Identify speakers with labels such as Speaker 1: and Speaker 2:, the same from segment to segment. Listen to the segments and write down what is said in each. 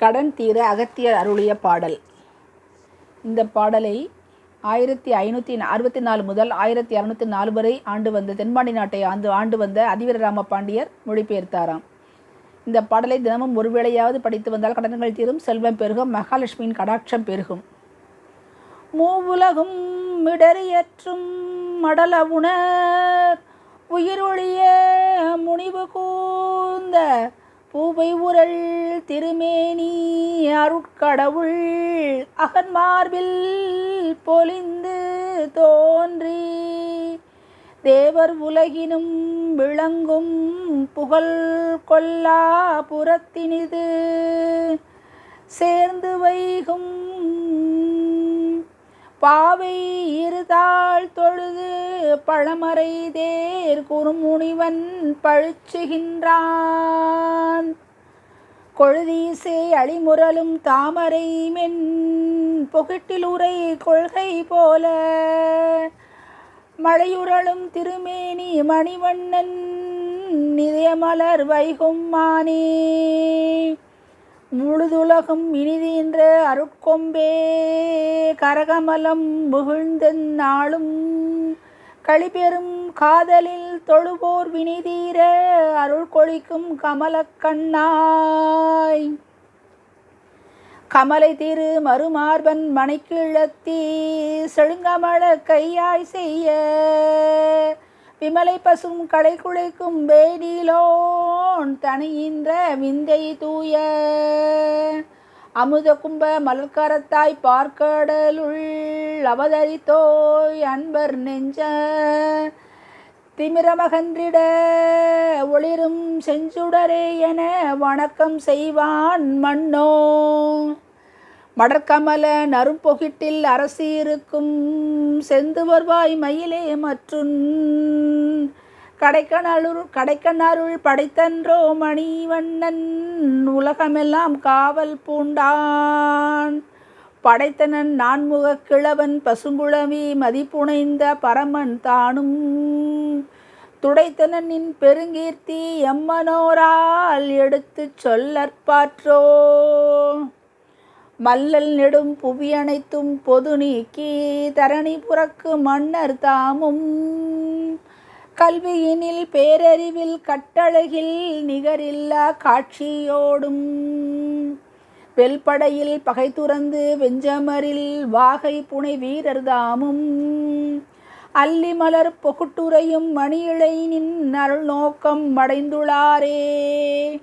Speaker 1: கடன் தீர அகத்தியர் அருளிய பாடல். இந்த பாடலை ஆயிரத்தி ஐநூற்றி அறுபத்தி நாலு முதல் ஆயிரத்தி அறுநூற்றி நாலு வரை ஆண்டு வந்த தென்பாண்டி நாட்டை ஆண்டு ஆண்டு வந்த அதிவீரராம பாண்டியர் மொழிபெயர்த்தாராம். இந்த பாடலை தினமும் ஒருவேளையாவது படித்து வந்தால் கடன்கள் தீரும் செல்வம் பெருகும் மகாலட்சுமியின் கடாட்சம் பெருகும். மூவுலகும் மிடறியற்றும் மடலவுணர் உயிரொழிய முனிவு கூந்த பூவை உரள் திருமேனி அருட்கடவுள் அகன்மார்பில் பொலிந்து தோன்றி தேவர் உலகினும் விளங்கும் புகழ் கொல்லா புறத்தினிது சேர்ந்து வைகும் பாவை இருதாள் தொழுது பழமறை தேர் குறுமுனிவன் பழுச்சுகின்றான். கொழுதீசே அழிமுரலும் தாமரை மென் புகட்டிலுரை கொள்கை போல. மழையுரளும் திருமேனி மணிவண்ணன் நிதயமலர் வைகும் மானே. முழுதுலகும் இனிதீன்ற அருட்கொம்பே கரகமலம் முகிழ்ந்தன் நாளும் களிபெரும் காதலில் தொழுவோர் வினிதீர அருள் கொழிக்கும் கமலக்கண்ணாய் கமலை திரு மறுமார்பன் மணிக்கிழத்தி செழுங்கமல கையாய் செய்ய. விமலை பசும் களை குழைக்கும் வேடிலோன் தனியின்ற விந்தை தூய. அமுத கும்ப மலர்கரத்தாய் பார்க்கடலுள் அவதரித்தோய் அன்பர் நெஞ்ச. திமிரமகன்றிட ஒளிரும் செஞ்சுடரே என வணக்கம் செய்வான் மன்னோ. மடற்கமல நறும்பொகிட்டில் அரசி இருக்கும் செந்து வருவாய் மயிலே மற்றும் கடைக்கணருள் கடைக்கணருள் படைத்தன்றோ மணிவண்ணன் உலகமெல்லாம் காவல் பூண்டான். படைத்தனன் நான்முகக் கிழவன் பசுங்குழவி மதிப்புனைந்த பரமன் தானும். துடைத்தனின் பெருங்கீர்த்தி எம்மனோரால் எடுத்துச் சொல்லற்பாற்றோ மல்லல் நெடும் புவியனைத்தும் பொது நீக்கி தரணி புறக்கு மன்னர் தாமும். கல்வியினில் பேரறிவில் கட்டழகில் நிகரில்லா காட்சியோடும். வெல்படையில் பகை துறந்து வெஞ்சமரில் வாகை புனை வீரர்தாமும் அல்லிமலர் அல்லி மலர் பொகுட்டுரையும் மணியிழையினின் அருள் நோக்கம் மடைந்துளாரே.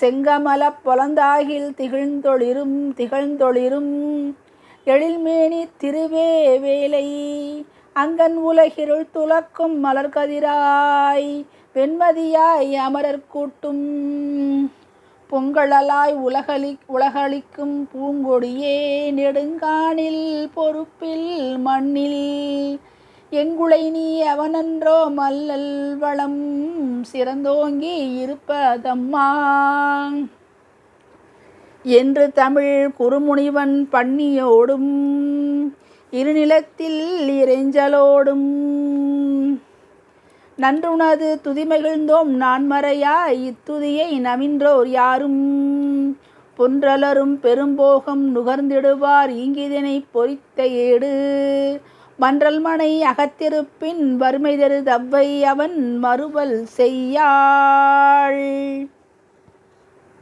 Speaker 1: செங்கமல பொலந்தாகில் திகழ்ந்தொளிரும் திகழ்ந்தொளிரும். எழில்மேனி திருவே வேலை அங்கன் உலகிருள் துலக்கும் மலர்கதிராய் வெண்மதியாய் அமரர் கூட்டும். பொங்கழலாய் உலகளி உலகளிக்கும் பூங்கொடியே நெடுங்கானில் பொறுப்பில் மண்ணில். எங்குளை நீ அவனன்றோ மல்லல் வளம் சிறந்தோங்கி இருப்பதம்மா. என்று தமிழ் குறுமுனிவன் பண்ணியோடும் இருநிலத்தில் இறைஞ்சலோடும். நன்றுனது துதிமகிழ்ந்தோம் நான் மறையாய் இத்துதியை நவின்றோர் யாரும்? பொன்றலரும் பெரும்போகம் நுகர்ந்திடுவார். ஈங்கிதனை பொறித்த ஏடு. மன்றல் மனை அகத்திருப்பின் வறுமை தரு தவ்வை அவன் மறுவல் செய்யாள்.